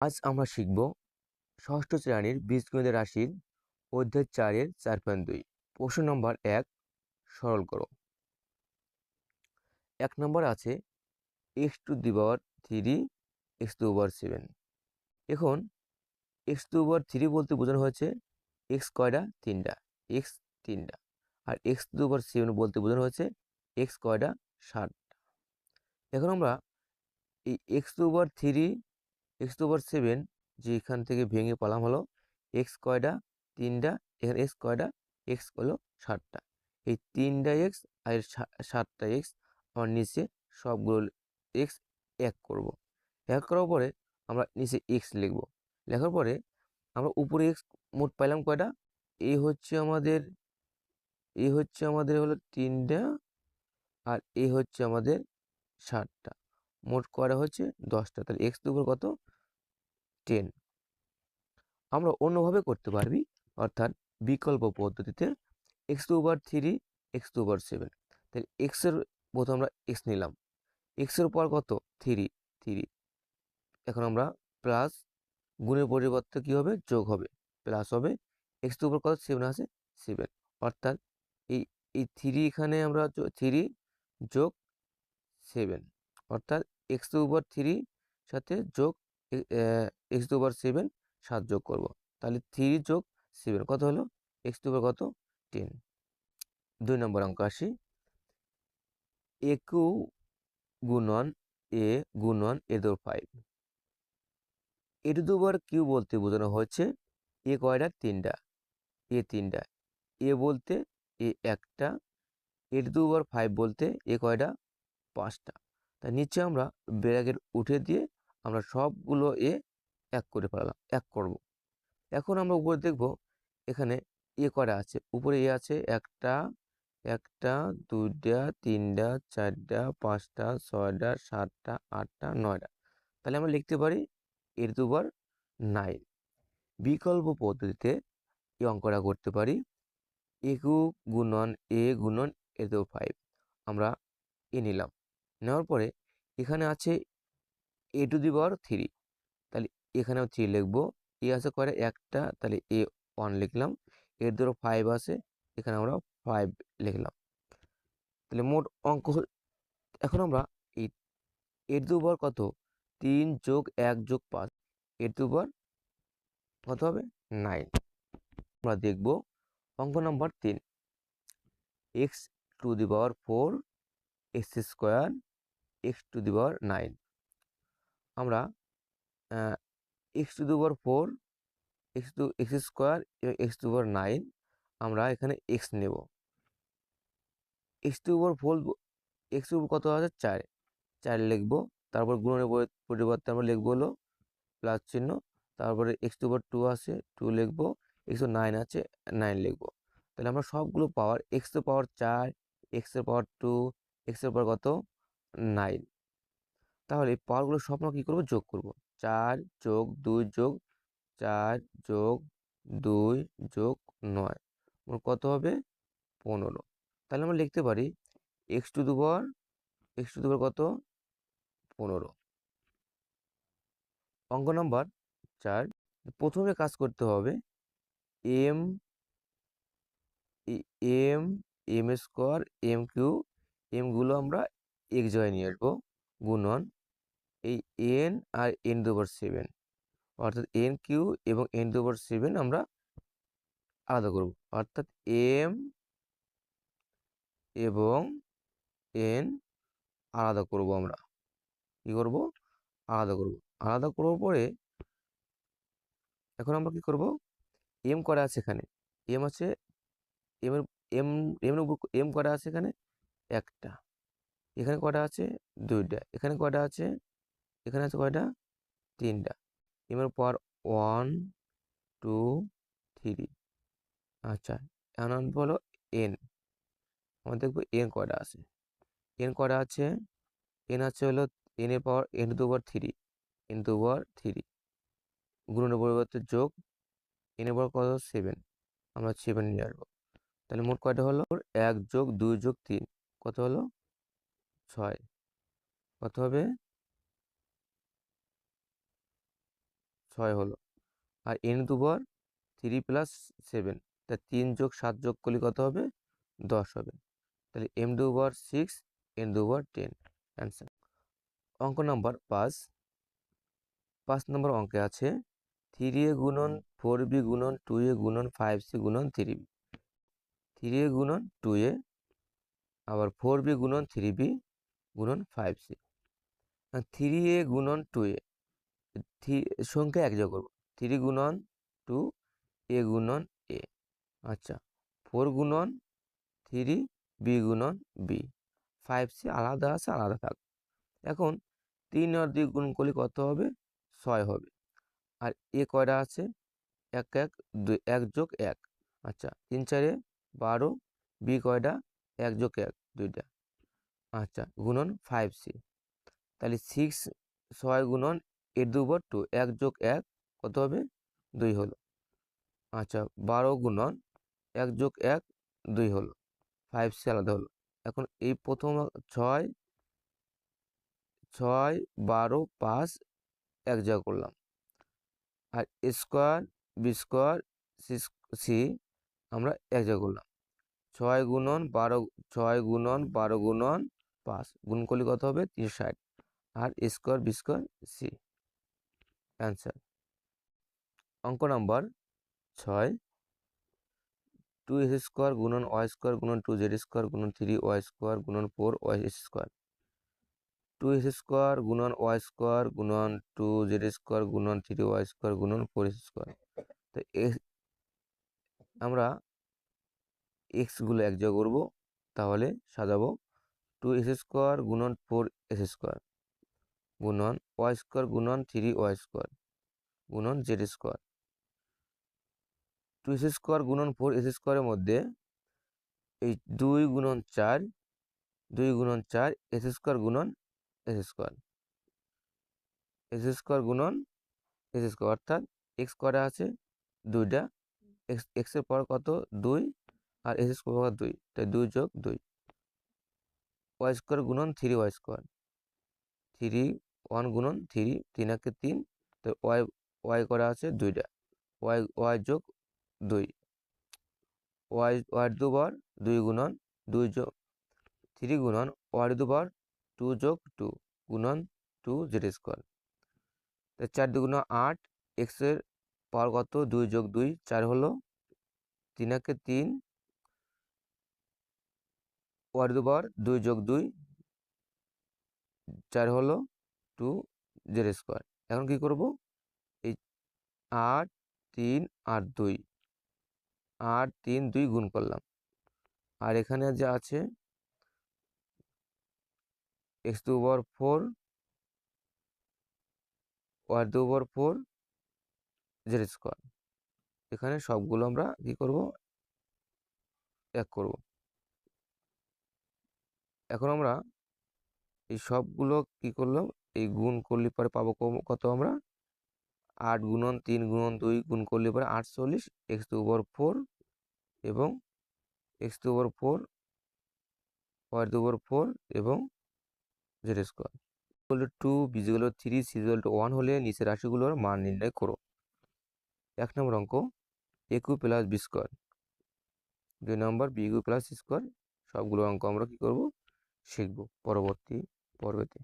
আজ আমরা শিখব ষষ্ঠ শ্রেণির বীজগণিত রাশির অধ্যায় চারের চার পয়েন্ট দুই। প্রশ্ন নম্বর এক, সরল করো। এক নম্বর আছে x to the power three x to over seven এখন এক্স টু ওভার থ্রি বলতে বোঝানো হয়েছে এক্স কয়টা তিনটা এক্স তিনটা আর এক্স টু ওভার সেভেন বলতে বোঝানো হয়েছে এক্স কয়টা ষাটটা এখন আমরা এই x to over three x to over seven যে এখান থেকে ভেঙে পালাম হলো এক্স কয়টা তিনটা, এখানে এক্স কয়টা এক্স হলো ষাটটা এই তিনটা এক্স আর সাতটা এক্স আমার নিচে সবগুলো এক্স এক করব। এক করার পরে আমরা নিচে এক্স লিখব। লেখার পরে আমরা উপরে এক্স মোট পাইলাম কয়টা? এই হচ্ছে আমাদের এই হচ্ছে আমাদের হলো তিনটা আর এই হচ্ছে আমাদের ষাটটা মোট কয়টা হচ্ছে দশটা। তাহলে এক্স দুপুর কত? টেন। আমরা অন্যভাবে করতে পারবি, অর্থাৎ বিকল্প পদ্ধতিতে x to over three x to over seven তাহলে এক্সের প্রথম আমরা এক্স নিলাম। এক্সের পর কত? থ্রি থ্রি এখন আমরা প্লাস গুণের পরিবর্তে কী হবে? যোগ হবে। প্লাস হবে এক্স টু ওভার কত? সেভেন আছে সেভেন অর্থাৎ এই এই থ্রি এখানে আমরা থ্রি যোগ সেভেন অর্থাৎ এক্স টু ওভার থ্রি সাথে যোগ এক্স টু ওভার সেভেন সাত যোগ করব। তাহলে থ্রি যোগ সেভেন কত হলো? এক্স টু ওভার কত? টেন দুই নম্বর অঙ্ক আসি। একু গুণন এ গুণন এ দোর ফাইভ এ টু দুবার কিউ বলতে বোঝানো হচ্ছে এ কয়টা তিনটা এ তিনটা এ বলতে এ একটা। এ টু দুবার ফাইভ বলতে এ কয়টা পাঁচটা। তাই নিচে আমরা ব্র্যাকেট উঠে দিয়ে আমরা সবগুলো এ এক করে ফেলাম এক করব। এখন আমরা উপরে দেখব এখানে এ করা আছে? উপরে এ আছে একটা একটা, দুইটা, তিনটা, চারটা, পাঁচটা, ছয়টা, সাতটা, আটটা, নয়টা। তাহলে আমরা লিখতে পারি এর দুবার নাইন বিকল্প পদ্ধতিতে এই অঙ্কটা করতে পারি একু গুণন এ গুণন এ দু ফাইভ আমরা এ নিলাম। নেওয়ার পরে এখানে আছে এ টু দি পাওয়ার থ্রি তাহলে এখানেও থ্রি লিখব। এ আছে করে একটা, তাহলে এ ওয়ান লিখলাম। এর ধরো ফাইভ আছে, এখানে আমরা ফাইভ লিখলাম। তাহলে মোট অঙ্ক এখন আমরা এই এর দুবার কত? তিন যোগ এক যোগ পাঁচ এর দুবার কত হবে? নাইন আমরা দেখব অঙ্ক নম্বর তিন। X to the power four x square x to the power nine আমরা x to the power four x to x square এবং এক্স টু পাওয়ার নাইন আমরা এখানে এক্স নেব x to power four x to কত আছে চার চার লিখব তারপর গুণনের পরিবর্তে আমরা লিখব হলো প্লাস চিহ্ন তারপরে এক্স টু পাওয়ার টু আছে টু লিখব এক্স নাইন আছে নাইন লিখব তাহলে আমরা সবগুলো পাওয়ার এক্স টু পাওয়ার চার এক্সের পাওয়ার টু এক্সের পাওয়ার কত নাইন তাহলে পাওয়ারগুলো সব আমরা কী করব? যোগ করব। চার যোগ দুই যোগ, চার যোগ দুই যোগ নয়। কত হবে? পনেরো। তাহলে আমরা লিখতে পারি এক্স টু দুবার এক্স টু দুবার কত? পনেরো। অঙ্ক নাম্বার চার। প্রথমে কাজ করতে হবে m m m square m q এমগুলো আমরা এক জায়গায় নিয়ে আসব, গুণন এই এন আর এন দুবার সেভেন অর্থাৎ এন কিউ এবং এন দুবার সেভেন আমরা আলাদা করব, অর্থাৎ এম এবং এন আলাদা করব আমরা, কি করব? আলাদা করব, আলাদা করার পরে এখন আমরা কি করব? এম করা আছে এখানে? এম আছে এম এম এম এম করা আছে এখানে? একটা। এখানে কটা আছে? দুইটা। এখানে কটা আছে? এখানে আছে কয়টা? তিনটা। এম এর পর ওয়ান টু থ্রি আচ্ছা এখন হলো এন আমরা দেখব এন কটা আছে। এন কটা আছে? এন আছে হলো এন পাওয়ার এন দুবার থ্রি এন দুবার থ্রি গুণনের পরিবর্তে যোগ এন পাওয়ার কত? সেভেন আমরা সেভেন নিয়ে আসব। তাহলে মোট কয়টা হলো? এক যোগ দুই যোগ তিন। কত হলো? ছয়। কত হবে? ছয় হলো। আর এন দুবার থ্রি প্লাস সেভেন তা তিন যোগ সাত যোগ করলে কত হবে? দশ হবে। তাহলে এম দুবার সিক্স এন দুবার টেন অ্যান্সার অঙ্ক নাম্বার পাঁচ। পাঁচ নম্বর অঙ্কে আছে থ্রি এ গুণন ফোর বি গুণন টু এ গুণন ফাইভ সি গুণন থ্রি বি থ্রি এ গুণন টু এ, আবার ফোর বি গুণন থ্রি বি গুণন ফাইভ সি থ্রি এ গুণন টু এ থ্রি সংখ্যা এক যোগ করব। থ্রি গুণন টু এ গুণন এ আচ্ছা ফোর গুণন থ্রি বি গুণন বি ফাইভ সি আলাদা আছে, আলাদা থাক। এখন তিন আর দুই গুণ করলে কত হবে? ছয় হবে। আর এ কয়টা আছে? এক এক, দুই, এক যোগ এক। আচ্ছা তিন চারে বারো বি কয়টা? এক যোগ এক, দুইটা। আচ্ছা গুণন ফাইভ সি তাহলে সিক্স ছয় গুণন এর দুবার টু এক যোগ এক কত হবে? দুই হলো। আচ্ছা বারো গুণন এক যোগ এক দুই হলো। ফাইভ সি আলাদা হলো। এখন এই প্রথম ছয় ছয়, বারো, পাঁচ এক জায়গা করলাম। আর স্কোয়ার বি স্কোয়ার সি আমরা এক জায়গা করলাম। ছয় গুণন বারো, ছয় গুণন বারো গুণন পাঁচ গুণ করলে কত হবে? তিনশো ষাট। আর square B square C answer অঙ্ক নাম্বার ছয়। টু এস স্কোয়ার গুণন ওয়াই স্কোয়ার গুণন টু জেড স্কোয়ার গুণন থ্রি ওয়াই স্কোয়ার গুণন four Y square two S square গুণন ওয়াই স্কোয়ার গুণন টু জেড স্কোয়ার গুণন থ্রি ওয়াই স্কোয়ার গুণন ফোর এস স্কোয়ার তো আমরা এক্সগুলো এক করব, তাহলে সাজাবো টু এস স্কোয়ার গুণন ফোর এস স্কোয়ার গুণন ওয়াই স্কোয়ার গুণন থ্রি ওয়াই স্কোয়ার গুণন Z square two S square গুণন ফোর এস স্কোয়ারের মধ্যে এই দুই গুণন চার, দুই গুণন চার এস স্কোয়ার গুণন এস স্কোয়ার এস স্কোয়ার গুণন এস স্কোয়ার অর্থাৎ এক্স করা আছে দুইটা এক্স এক্সের পর কত? দুই আর এস স্কোয়ার দুই। তাই দুই যোগ দুই। ওয়াই স্কোয়ার গুণন three Y square three one গুণন থ্রি, তিন একে তিন, তো ওয়াই ওয়াই করা আছে দুইটা। ওয়াই ওয়াই যোগ দুই। ওয়াই ওয়াই দুবার দুই গুণন দুই যোগ, থ্রি গুণন ওয়াই দুবার টু যোগ টু, গুণন টু জেড স্কোয়ার। তো চার দুগুণ আট এক্সের পাওয়ার কত? দুই যোগ দুই, চার হলো তিন একে তিন ওয়ার দুবার দুই যোগ দুই চার হলো টু জেড স্কোয়ার। এখন কি করব? এই আট তিন আর দুই, আট তিন দুই গুণ করলাম। আর এখানে যে আছে X two over four, Y two over four Z square. এখানে সবগুলো আমরা কি করব? এক করব। এখন আমরা এই সবগুলো কি করলাম? এই গুণ করলে পরে পাবো কত আমরা? আট গুণন তিন গুণন দুই গুণ করলে পরে আটচল্লিশ এক্স টু ওভার ফোর এবং X two over four Y two over four এবং জেড স্কোয়ার ইকুয়াল টু বিজিগুলো থ্রি সিজিগুলো টু ওয়ান হলে নিচের রাশিগুলোর মান নির্ণয় করো। এক নম্বর অঙ্ক একু প্লাস বি স্কোয়ার দুই নম্বর বিগু প্লাস স্কোয়ার সবগুলো অঙ্ক আমরা কি করব? শিখব পরবর্তী পর্বেতে।